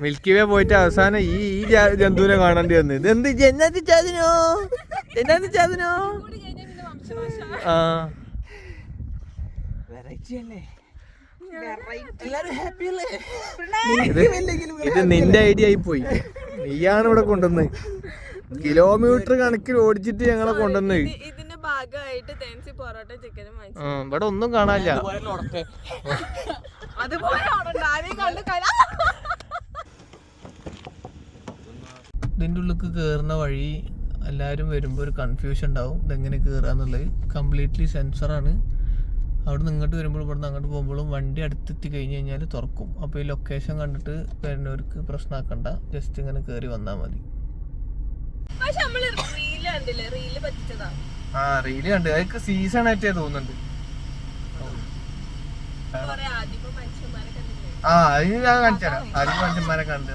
Milky വേ പോയിട്ട് അവസാനം ഈ ഈ ജന്തുവിനെ കാണേണ്ടി വന്നു. ഇതെന്ത് ജന്നാത്തി ചാതിനോ? ജന്നാത്തി ചാതിനോ? ആ. ഇത് ഇത് നിന്റെ ഐഡിയ ആയി പോയി നീയാണ് ഇവിടെ കൊണ്ടുവന്നത് കിലോമീറ്റർ കണക്കിൽ ഓടിച്ചിട്ട് ഞങ്ങളെ കൊണ്ടുവന്ന്. ഇതിന്റെ ഭാഗമായിട്ട് തേൻസി പൊറോട്ട ചിക്കനും വാങ്ങിച്ചു. ഇവിടെ ഒന്നും കാണാനില്ല. അതുപോലെ ഉള്ളിൽ കേറുന്ന കയറുന്ന വഴി എല്ലാവരും വരുമ്പോൾ ഒരു കൺഫ്യൂഷൻ ഉണ്ടാവും. ഇതെങ്ങനെ കയറുക എന്നുള്ളത്. കംപ്ലീറ്റ്ലി സെൻസറാണ് അവിടെ നിന്ന് ഇങ്ങോട്ട് വരുമ്പോൾ ഇവിടെ നിന്ന് അങ്ങോട്ട് പോകുമ്പോഴും വണ്ടി അടുത്തെത്തി കഴിഞ്ഞ് കഴിഞ്ഞാൽ തുറക്കും. അപ്പോൾ ഈ ലൊക്കേഷൻ കണ്ടിട്ട് വരുന്നവർക്ക് പ്രശ്നമാക്കണ്ട ജസ്റ്റ് ഇങ്ങനെ കയറി വന്നാൽ മതി. നമ്മൾ ആ റീൽ കണ്ട്. അതൊക്കെ സീസൺ ആയിട്ടേ തോന്നുന്നുണ്ട്. ആ അത് ഞാൻ കാണിച്ചു തരാം ആദ്യം മനുഷ്യന്മാരെ കണ്ട്